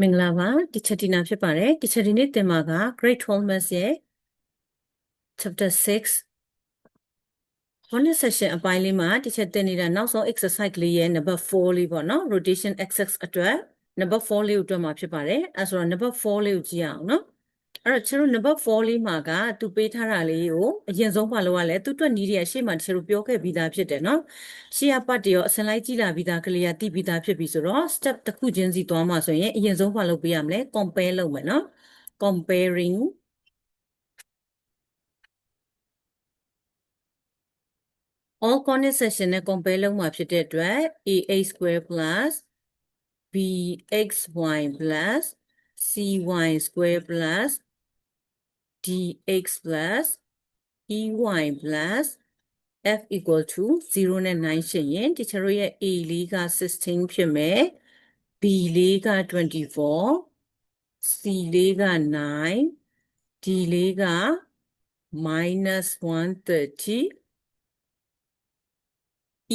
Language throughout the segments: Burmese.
မင်္ဂလာပါဒီချက်တီနာဖြစ်ပါတယ်ဒီချက်ဒီနေ့သင်မှာက Grade 12 Maths ရဲ့ Chapter 6 bonus session အပိုင်းလေးမှာဒီချက်သင်နေတာနောက်ဆုံး exercise ကလေးရဲ့ number 4လေးပေါ့နော် rotation axis အတွက် number 4လေးကိုတွက်မှာဖြစ်ပါတယ်အဲဆိုတော့ number 4လေးကိုကြည့်ရအောင်နော် အဲ့တော့ကျွန်တော် number 4လေးမှာကသူပေးထားတာလေးကိုအရင်ဆုံးပါလို့ကလည်းသူတွက်နီးရဲ့ရှေ့မှာကျွန်တော်ပြောခဲ့ပြီးသားဖြစ်တယ်နော်ရှေ့ကပတ်တရောအစလိုက်ကြည့်လာပြီးသားကလေးကတိပြီးသားဖြစ်ပြီဆိုတော့ step တစ်ခုချင်းစီသွားမှာဆိုရင်အရင်ဆုံးပါလို့ပေးရမလဲ compare လုပ်မယ်နော် comparing all corner section နဲ့ compare လုပ်မှာဖြစ်တဲ့အတွက် ax square plus bxy plus cy square plus dx plus ey plus f equal to 0နဲ့9ရှိရင်တချို့တို့ရဲ့ a လေးက16ဖြစ်မယ် b လေးက24 c လေးက9 d လေးက minus 130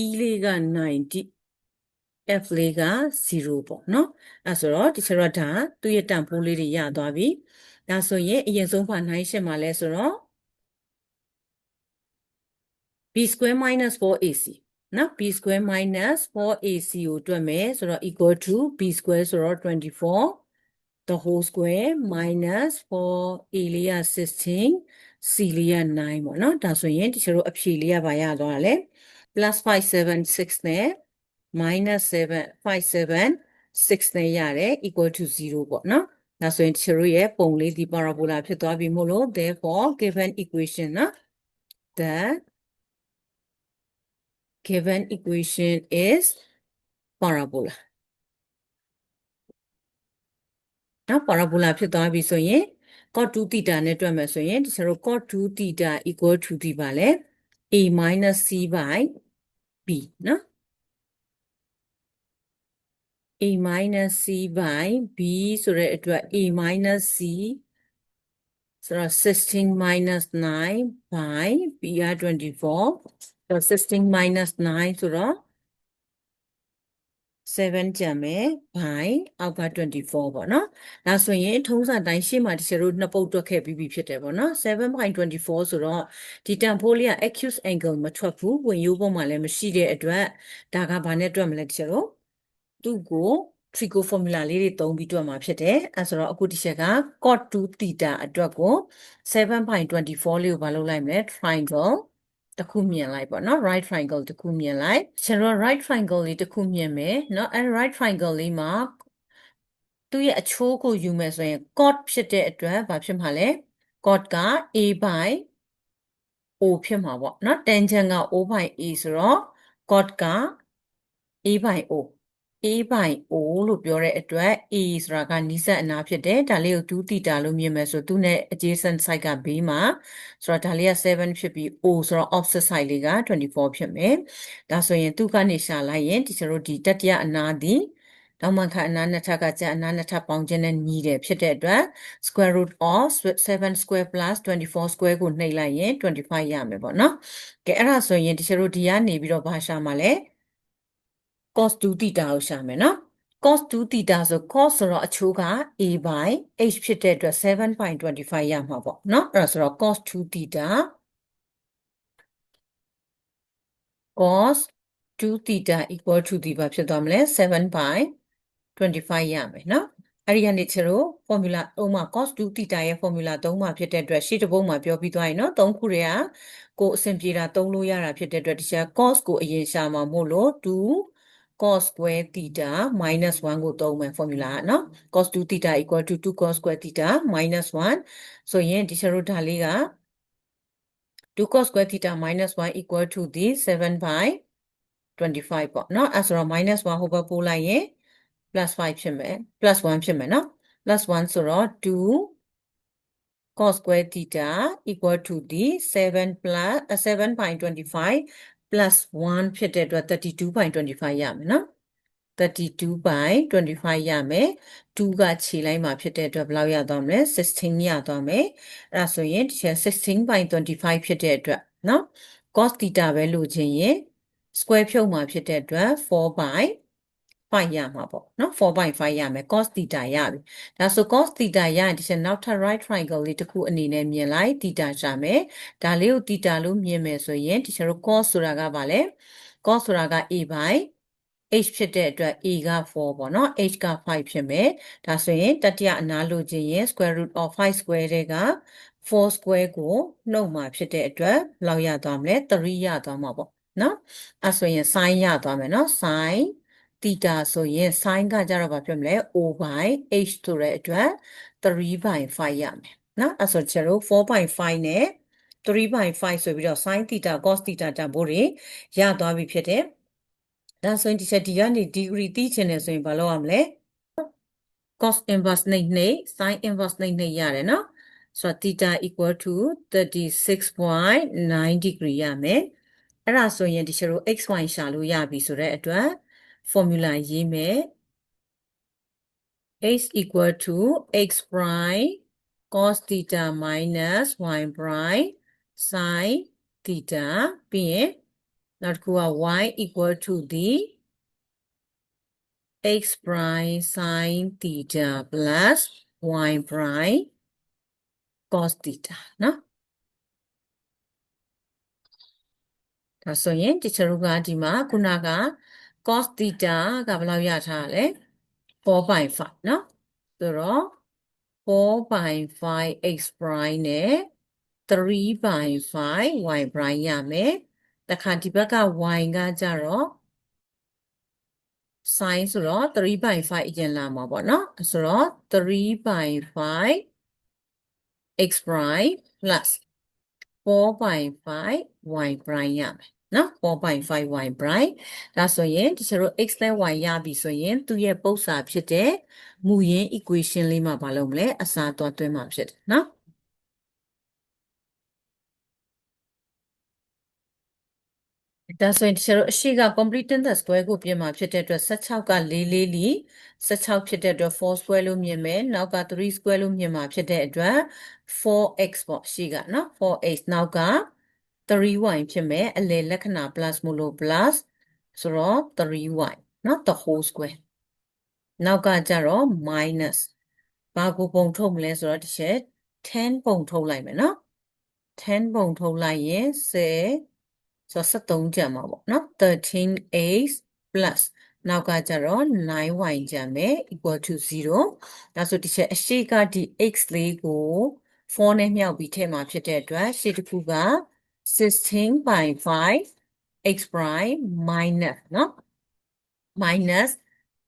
e လေးက90 f လေးက0ပေါ့နော်အဲဆိုတော့တချို့တော့ဒါသူ့ရဲ့တန်ဖိုးလေးတွေရသွားပြီ ဒါဆိုရင်အရင်ဆုံးဖာ9ရှင်းမှာလဲဆိုတော့ b square minus 4ac နော် b square minus 4ac ကိုတွက်မယ်ဆိုတော့ equal to b square ဆိုတော့24 the whole square minus 4a လေးက16 c လေးက9ပေါ့နော်ဒါဆိုရင်တချို့အဖြေလေးကဘာရသွားလဲ plus 5 7 6နဲ့ minus 7 5 7 6နဲ့ရတယ် equal to 0ပေါ့နော် ဒါဆိုရင်တချို့ရဲ့ပုံလေးဒီ parabola ဖြစ်သွားပြီမို့လို့ therefore given equation နော် the given equation is parabola နော် parabola ဖြစ်သွားပြီဆိုရင် cot 2 theta နဲ့တွက်မယ်ဆိုရင်တချို့ cot 2 theta equal to ဒီပါလဲ a minus c by b နော် a minus c by b ဆိုတဲ့အတွက် a minus c ဆိုတော့16 minus 9 by b က24ဆိုတော့16 minus 9ဆိုတော့7ကျန်မယ် by အောက်က24ပေါ့နော်ဒါဆိုရင်ထုံးစံတိုင်းရှေ့မှာတချို့တို့နှစ်ပုတ်တွက်ခဲ့ပြီးပြီဖြစ်တယ်ပေါ့နော်7 by 24ဆိုတော့ဒီတန်ဖိုးလေးက acute angle မထွက်ဘူးဝင်ရိုးပုံမှာလည်းမရှိတဲ့အတွက်ဒါကဘာနဲ့တွက်မလဲတချို့တို့ သူ့ကို trigo formula လေးတွေသုံးပြီးတွက်မှာဖြစ်တယ်အဲဆိုတော့အခုတစ်ချက်က cot 2 theta အတွက်ကို7.24လေးကိုမလုပ်လိုက်မယ် triangle တခုမြင်လိုက်ပေါ့နော် right triangle တခုမြင်လိုက်ကျွန်တော် right triangle လေးတခုမြင်မယ်နော်အဲ right triangle လေးမှာသူ့ရဲ့အချိုးကိုယူမယ်ဆိုရင် cot ဖြစ်တဲ့အတွက်ဘာဖြစ်မှာလဲ cot က a by o ဖြစ်မှာပေါ့နော် tangent က o by a ဆိုတော့ cot က a by o a by o လို့ပြောတဲ့အတွက် a ဆိုတာကနီးစပ်အနာဖြစ်တယ်ဒါလေးကို2 theta လို့မြင်မယ်ဆိုသူနဲ့ adjacent side ကဘေးမှာဆိုတော့ဒါလေးက7ဖြစ်ပြီး o ဆိုတော့ opposite side လေးက24ဖြစ်မယ်ဒါဆိုရင်သူကနေရှာလိုက်ရင်ဒီကျတို့ဒီတတိယအနာဒီတောင်မှန်ခအနာနှစ်ထပ်ကကျန်အနာနှစ်ထပ်ပေါင်းခြင်းနဲ့ညီတယ်ဖြစ်တဲ့အတွက် square root of 7 square plus 24 square ကိုနှိပ်လိုက်ရင်25ရမယ်ပေါ့နော်။ကဲအဲ့ဒါဆိုရင်ဒီကျတို့ဒီကနေပြီးတော့ဘာရှာမှာလဲ cos 2 theta ကိုရှာမယ်နော် cos 2 theta ဆို cos ဆိုတော့အချိုးက a by h ဖြစ်တဲ့အတွက်7.25ရမှာပေါ့နော်အဲ့ဒါဆိုတော့ cos 2 theta cos 2 theta equal to ဒီပါဖြစ်သွားမလဲ7.25ရမယ်နော်အဲ့ဒီကနေချေတို့ formula ဥမာ cos 2 theta ရဲ့ formula သုံးမှာဖြစ်တဲ့အတွက်ရှေ့တစ်ပုဒ်မှာပြောပြီးသွားရင်နော်သုံးခုတွေကကိုအဆင်ပြေတာသုံးလို့ရတာဖြစ်တဲ့အတွက်ဒီချက် cos ကိုအရင်ရှာမှာမို့လို့2 cos square theta minus 1ကိုသုံးမယ် formula เนาะ cos 2 theta equal to 2 cos square theta minus 1ဆိုရင်ဒီချက်တို့ဒါလေးက2 cos square theta minus 1 equal to ဒီ7 by 25ပေါ့เนาะအဲဆိုတော့ minus 1ဟိုဘက်ပို့လိုက်ရင် plus 5ဖြစ်မယ် plus 1ဖြစ်မယ်เนาะ plus 1ဆိုတော့2 cos square theta equal to ဒီ7 plus 7.25 plus 1ဖြစ်တဲ့အတွက်32.25ရမယ်နော်32.25ရမယ်2ကခြေလိုက်မှာဖြစ်တဲ့အတွက်ဘယ်လောက်ရသွားမလဲ16ရသွားမယ်အဲ့ဒါဆိုရင်ဒီချက်16.25ဖြစ်တဲ့အတွက်နော် cos theta ပဲလို့ခြင်းရင် square ဖြုတ်မှာဖြစ်တဲ့အတွက်4 5ရမှာပေါ့နော်4.5ရမယ် cos theta ရပြီဒါဆို cos theta ရရင်ဒီချက်နောက်ထပ် right triangle လေးတစ်ခုအနေနဲ့မြင်လိုက် theta ရှာမယ်ဒါလေးကို theta လို့မြင်မယ်ဆိုရင်ဒီချက်တို့ cos ဆိုတာကဘာလဲ cos ဆိုတာက a by h ဖြစ်တဲ့အတွက် a က4ပေါ့နော် h က5ဖြစ်မယ်ဒါဆိုရင်တတိယအနာလို့ခြင်းရင် square root of 5 square တဲ့က4 square ကိုနှုတ်မှာဖြစ်တဲ့အတွက်ဘယ်လောက်ရသွားမလဲ3ရသွားမှာပေါ့နော်အဲဆိုရင် sin ရသွားမယ်နော် sin သီတာဆိုရင် sin ကကြတော့ဘာဖြစ်မလဲ o by h ဆိုတဲ့အတွက်3 by 5ရမယ်နော်အဲဆိုကျတော့4.5နဲ့3.5ဆိုပြီးတော့ sin theta cos theta တန်ဖိုးတွေရသွားပြီဖြစ်တယ်ဒါဆိုရင်ဒီချက်ဒီကနေ degree သိချင်တယ်ဆိုရင်ဘာလုပ်ရမလဲ cos inverse နှိမ့်နှိမ့် sin inverse နှိမ့်နှိမ့်ရတယ်နော်ဆိုတော့ theta equal to 36.9 degree ရမယ်အဲ့ဒါဆိုရင်ဒီချက်တို့ xy ရှာလို့ရပြီဆိုတဲ့အတွက် formula ရေးမယ် x equal to x prime cos theta minus y prime sin theta ပြီးရင်နောက်တစ်ခုက y equal to the x prime sin theta plus y prime cos theta နော်ဒါဆိုရင်တချို့ကဒီမှာခုနက cos theta ကဘယ်လောက်ရထားလဲ4.5เนาะဆိုတော့4.5 x prime နဲ့3.5 y prime ရမယ်တခါဒီဘက်က y ကကြတော့ sin ဆိုတော့3.5အရင်လာမှာပေါ့เนาะဆိုတော့3.5 x prime plus 4.5 y prime ရမယ် နော်4.5 y prime ဒါဆိုရင်ဒီကျတို့ x နဲ့ y ရပြီဆိုရင်သူ့ရဲ့ပု္ပ္ပာဖြစ်တဲ့မူရင်း equation လေးမှာဘာလုပ်မလဲအစားသွားသွင်းမှာဖြစ်တယ်နော်ဒါဆိုရင်ဒီကျတို့အရှိက complete in the square ကိုပြင်မှာဖြစ်တဲ့အတွက်16က4 4လီ16ဖြစ်တဲ့အတွက်4 square လို့မြင်မယ်နောက်က3 square လို့မြင်မှာဖြစ်တဲ့အတွက် 4x ပေါ့ရှိကနော် 4x နောက်က 3y ဖြစ်မယ်အလယ်လက္ခဏာ plus မို့လို့ plus ဆိုတော့ 3y နော် the whole square နောက်ကကြတော့ minus ဘာကိုပုံထုတ်မလဲဆိုတော့တစ်ချက်10ပုံထုတ်လိုက်မယ်နော်10ပုံထုတ်လိုက်ရင်10ဆိုတော့73ကျန်မှာပေါ့နော် 13x plus နောက်ကကြတော့ 9y ကျန်မယ် equal to 0ဒါဆိုဒီချက်အရှိကဒီ x လေးကို4နဲ့မြောက်ပြီးထည့်မှာဖြစ်တဲ့အတွက်ရှေ့တစ်ခုက 16.5 x prime minus နော် minus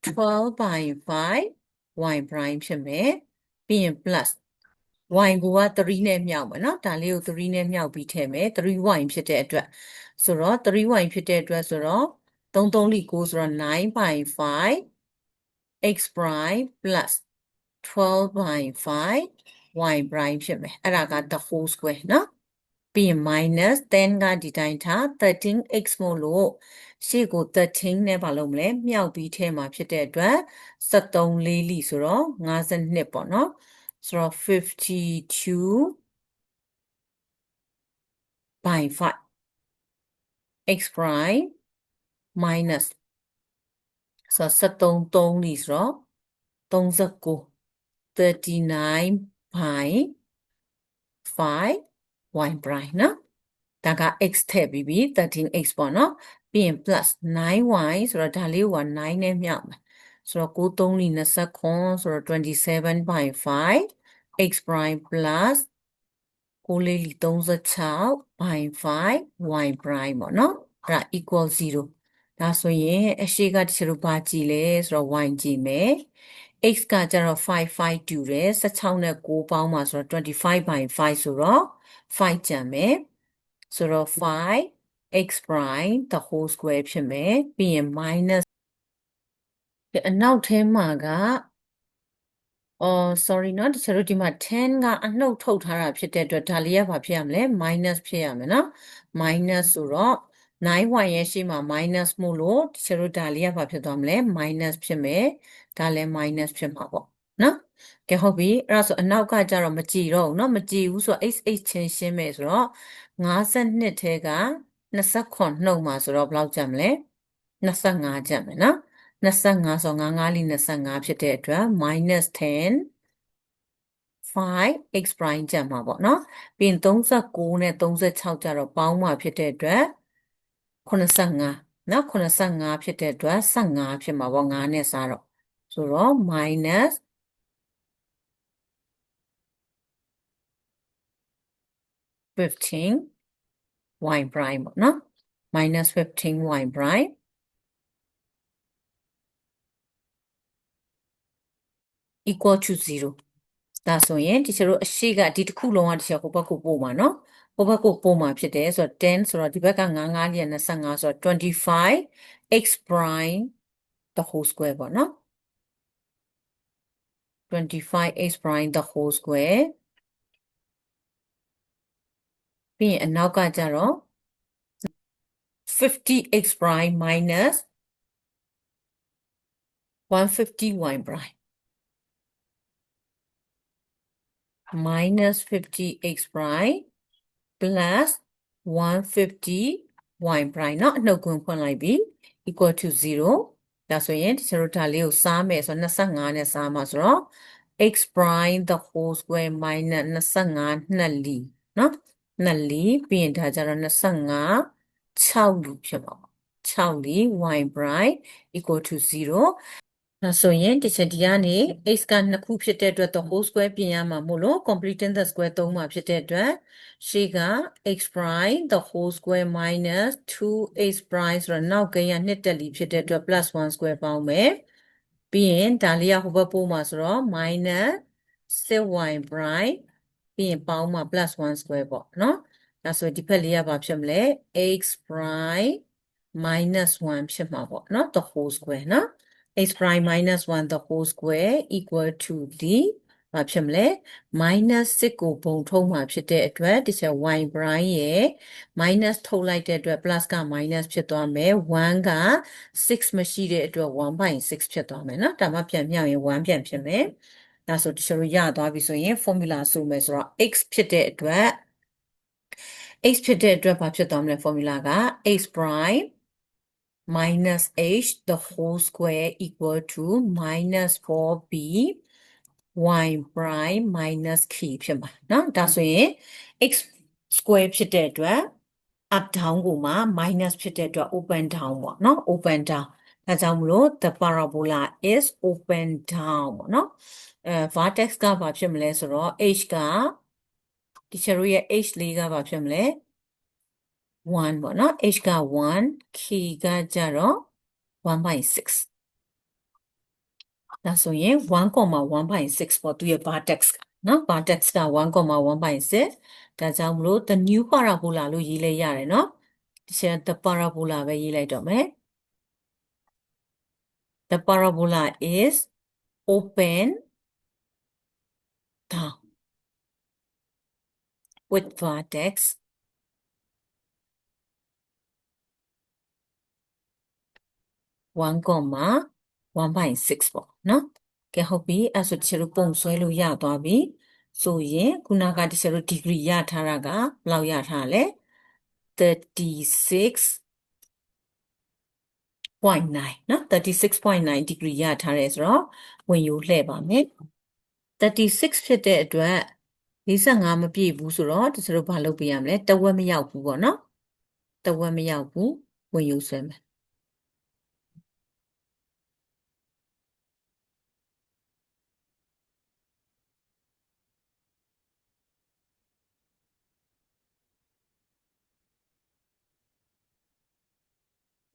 12.5 y prime ဖြစ်မယ်ပြီးရင် plus y ကိုက3နဲ့မြောက်မယ်နော်ဒါလေးကို3နဲ့မြောက်ပြီးထည့်မယ် 3y ဖြစ်တဲ့အတွက်ဆိုတော့ 3y ဖြစ်တဲ့အတွက်ဆိုတော့3 3လီ9ဆိုတော့9.5 x prime plus 12.5 y prime ဖြစ်မယ်အဲ့ဒါက the whole square နော် ပြီးရင် minus 10ကဒီတိုင်းထား 13x မို့လို့ရှေ့ကို13နဲ့ဘာလုပ်မလဲမြောက်ပြီးထဲမှာဖြစ်တဲ့အတွက်73လေးလီဆိုတော့52ပေါ့နော်ဆိုတော့52 by 5 x prime minus ဆိုတော့73 3လီဆိုတော့39 39 by 5 y prime နော်ဒါက x ထည့်ပြီးပြီ 13x ပေါ့နော်ပြီးရင် plus 9y ဆိုတော့ဒါလေးက9နဲ့မြောက်မယ်ဆိုတော့9 3လီ29ဆိုတော့27.5 x prime plus 9လေးလီ36 by 5 y prime ပေါ့နော်အဲ့ဒါ equal 0ဒါဆိုရင်အရှိကတချို့ဘာကြည့်လဲဆိုတော့ y ကြည့်မယ် x ကကျတော့5 5တူတယ်16နဲ့9ပေါင်းမှာဆိုတော့25 by 5ဆိုတော့5ကျန်မယ်ဆိုတော့5 x prime the whole square ဖြစ်မယ်ပြီးရင် minus အနောက်ထဲမှာကအော် sorry เนาะတချို့ဒီမှာ10ကအနှုတ်ထုတ်ထားတာဖြစ်တဲ့အတွက်ဒါလေးကဘာဖြစ်ရမလဲ minus ဖြစ်ရမယ်เนาะ minus ဆိုတော့ 9y ရဲ့ရှေ့မှာ minus မို့လို့တချို့ဒါလေးကဘာဖြစ်သွားမလဲ minus ဖြစ်မယ် ဒါလည်း minus ဖြစ်မှာပေါ့နော်ကဲဟုတ်ပြီအဲ့ဒါဆိုအနောက်ကကြတော့မကြည်တော့ဘူးเนาะမကြည်ဘူးဆိုတော့ h h ချင်းရှင်းမယ်ဆိုတော့52ထဲက29နှုတ်မှာဆိုတော့ဘယ်လောက်ကျန်မလဲ25ကျန်မယ်နော် 25ဆို5 5လီ25ဖြစ်တဲ့အတွက် minus 10 5 x prime ကျန်မှာပေါ့နော်ပြီးရင်39နဲ့36ကျတော့ပေါင်းမှာဖြစ်တဲ့အတွက်85နော်85ဖြစ်တဲ့အတွက်15ဖြစ်မှာပေါ့5နဲ့စားတော့ ဆိုတော့ minus 15 y prime ပေါ့နော် minus 15 y prime equal to 0ဒါဆိုရင်ဒီကျတို့အရှိကဒီတစ်ခုလုံးကဒီချက်ဟိုဘက်ကိုပို့မှာနော်ဟိုဘက်ကိုပို့မှာဖြစ်တယ်ဆိုတော့10ဆိုတော့ဒီဘက်က9 9လျက်25ဆိုတော့25 x prime the whole square ပေါ့နော် 25 x prime the whole square ပြီးရင်အနောက်ကကျတော့ 50x prime minus 150y prime minus 50x prime plus 150y prime เนาะအနှုတ်ကွန်းဖွင့်လိုက်ပြီ equal to 0 ဒါဆိုရင်ဒီကျတို့ဒါလေးကိုစားမယ်ဆိုတော့25နဲ့စားမှာဆိုတော့ x prime the whole square minus 25နှစ်လီเนาะနှစ်လီပြီးရင်ဒါကြတော့25 6လီဖြစ်ပါပေါ့6လီ y prime equal to 0 ဒါဆိုရင်ဒီချက်ဒီကနေ x ကနှစ်ခုဖြစ်တဲ့အတွက် the whole square ပြင်ရမှာမို့လို့ completing the square သုံးမှာဖြစ်တဲ့အတွက်ရှေ့က x prime the whole square minus 2x prime ဆိုတော့နောက်ကရနှစ်တက်လီဖြစ်တဲ့အတွက် plus 1 square ပေါင်းမယ်ပြီးရင်ဒါလေးကဟိုဘက်ပို့မှာဆိုတော့ minus 6y prime ပြီးရင်ပေါင်းမှာ plus 1 square ပေါ့နော်ဒါဆိုဒီဘက်လေးကဘာဖြစ်မလဲ x prime minus 1ဖြစ်မှာပေါ့နော် the whole square နော် x prime minus 1 the whole square equal to the ဘာဖြစ်မလဲ minus 6ကိုပုံထုတ်မှာဖြစ်တဲ့အတွက်ဒီချက် y prime ရဲ့ minus ထုတ်လိုက်တဲ့အတွက် plus က minus ဖြစ်သွားမယ်1က6မရှိတဲ့အတွက်1/6ဖြစ်သွားမယ်နော်ဒါမှပြန်မြောက်ရင်1ပြန်ဖြစ်မယ်ဒါဆိုဒီချက်ရသွားပြီဆိုရင် formula ဆိုမယ်ဆိုတော့ x ဖြစ်တဲ့အတွက် x ဖြစ်တဲ့အတွက်ဘာဖြစ်သွားမလဲ formula က x prime minus h the whole square equal to minus 4b y prime minus k ဖြစ်မှာเนาะဒါဆိုရင် x square ဖြစ်တဲ့အတွက် up down ကိုမှ minus ဖြစ်တဲ့အတွက် open down ပေါ့เนาะ open down ဒါကြောင့်မလို့ the parabola is open down ပေါ့เนาะအဲ vertex ကဘာဖြစ်မလဲဆိုတော့ h ကဒီချတို့ရဲ့ h လေးကဘာဖြစ်မလဲ 1ပေါ့နော် h က1 k ကကြတော့1/6ဒါဆိုရင်1.1/6ပေါ့သူရဲ့ vertex ကနော် vertex က1.1/6ဒါကြောင့်မလို့ the new parabola လို့ရေးလိုက်ရတယ်နော်ဒီချက် the parabola ပဲရေးလိုက်တော့မယ် the parabola is open down with vertex 1.1/6ပေါ့နော်ကဲဟုတ်ပြီအဲ့ဆိုတချို့ပုံဆွဲလို့ရသွားပြီဆိုရင်ခုနကတချို့ degree ရထားတာကဘယ်လောက်ရထားလဲ36.9နော်36.9 degree ရထားတယ်ဆိုတော့ဝင်ယူလှည့်ပါမယ်36ဖြစ်တဲ့အတွက်55မပြည့်ဘူးဆိုတော့တချို့ဘာလုပ်ပြရမလဲတဝက်မရောက်ဘူးပေါ့နော်တဝက်မရောက်ဘူးဝင်ယူဆွဲမယ်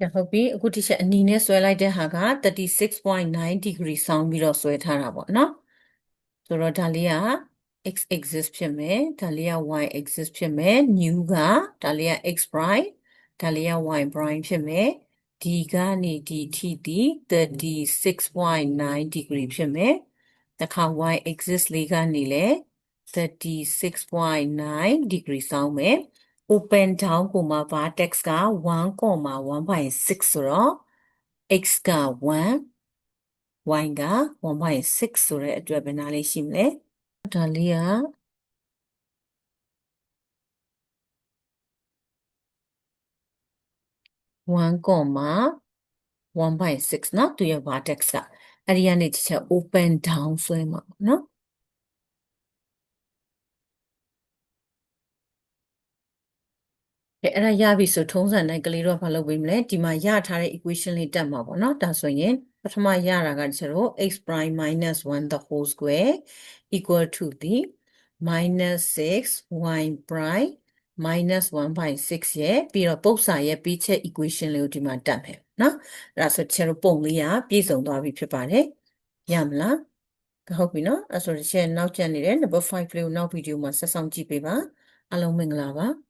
ရဟုတ်ပြီအခုတိချက်အနီနဲ့ဆွဲလိုက်တဲ့ဟာက36.9 degree ဆောင်းပြီးတော့ဆွဲထားတာပေါ့နော်ဆိုတော့ဒါလေးက x axis ဖြစ်မယ်ဒါလေးက y axis ဖြစ်မယ် new ကဒါလေးက x prime ဒါလေးက y prime ဖြစ်မယ်ဒီကနေဒီထိဒီ36.9 degree ဖြစ်မယ်တခါ y axis လေးကနေလဲ36.9 degree ဆောင်းမယ် open down ကိုမှ vertex က1.1/6ဆိုတော့ x က1 y က1/6ဆိုတဲ့အတွက်ဘယ်နာလေးရှိမလဲဒါလေးက1.1 1 by 6เนาะသူရဲ့ vertex ကအဲ့ဒီကနေတစ်ချက် open down ဆွဲမှာပေါ့နော် ကဲအဲ့ဒါရပြီဆိုထုံးစံတိုင်းကလေးတော့မလုပ်ပေးမလဲဒီမှာရထားတဲ့ equation လေးတက်မှာပေါ့နော်ဒါဆိုရင်ပထမရတာကကျတော့ x prime minus 1 the whole square equal to the minus 6 y prime minus 1 by 6ရဲ့ပြီးတော့ပု္ပ္ပစာရဲ့ပြီးချက် equation လေးကိုဒီမှာတက်မယ်နော်အဲ့ဒါဆိုကျတော့ပုံလေးကပြည့်စုံသွားပြီဖြစ်ပါတယ်ရမလားဟုတ်ပြီနော်အဲ့ဆိုတော့ကျနောက်ကျန်နေတဲ့ number 5လေးကိုနောက်ဗီဒီယိုမှာဆက်ဆောင်ကြည့်ပေးပါအားလုံးမင်္ဂလာပါ